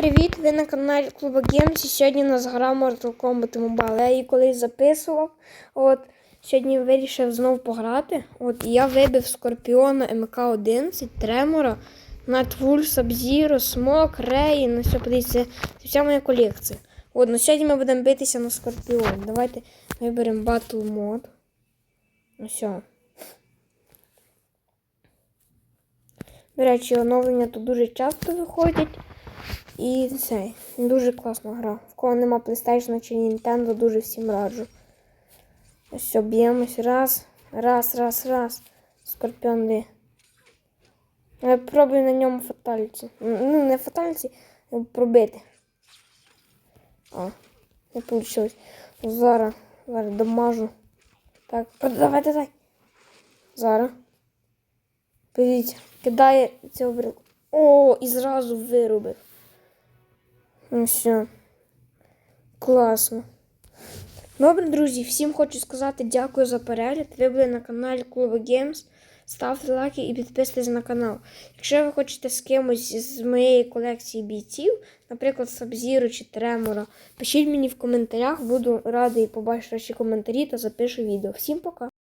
привіт! Ви на каналі Клуба Геймс. І Сьогодні у нас гра Mortal Kombat Mobile. Я її колись записував. От сьогодні вирішив знову пограти. От і я вибив Скорпіона МК-11, Тремора, Найтвуль, Сабзіро, Смок, Рей. Ну все, подивіться, це вся моя колекція. От, ну сьогодні ми будемо битися на Скорпіон. Давайте виберемо Battle Mode. Ну все. До речі, оновлення тут дуже часто виходять. І це дуже класна гра. В кого нема PlayStation чи Nintendo, дуже всім раджу. Ось все, б'ємось. Раз, раз, раз, раз. Скорпіон де. Я пробую на ньому фатальці. Ну, не фатальці, пробити. А, не вийшло. Зараз, зараз домажу. Так, давай, давай. Зараз. Подивіться, кидає цього брелку. О, і зразу вирубив. Ну все. Класно. Добре, друзі, всім хочу сказати дякую за перегляд. Ви були на каналі Клуба Games. Ставте лайки і підписуйтесь на канал. Якщо ви хочете з кимось з моєї колекції бійців, наприклад, Сабзіру чи Тремора, пишіть мені в коментарях, буду радий побачити ваші коментарі та запишу відео. Всім пока!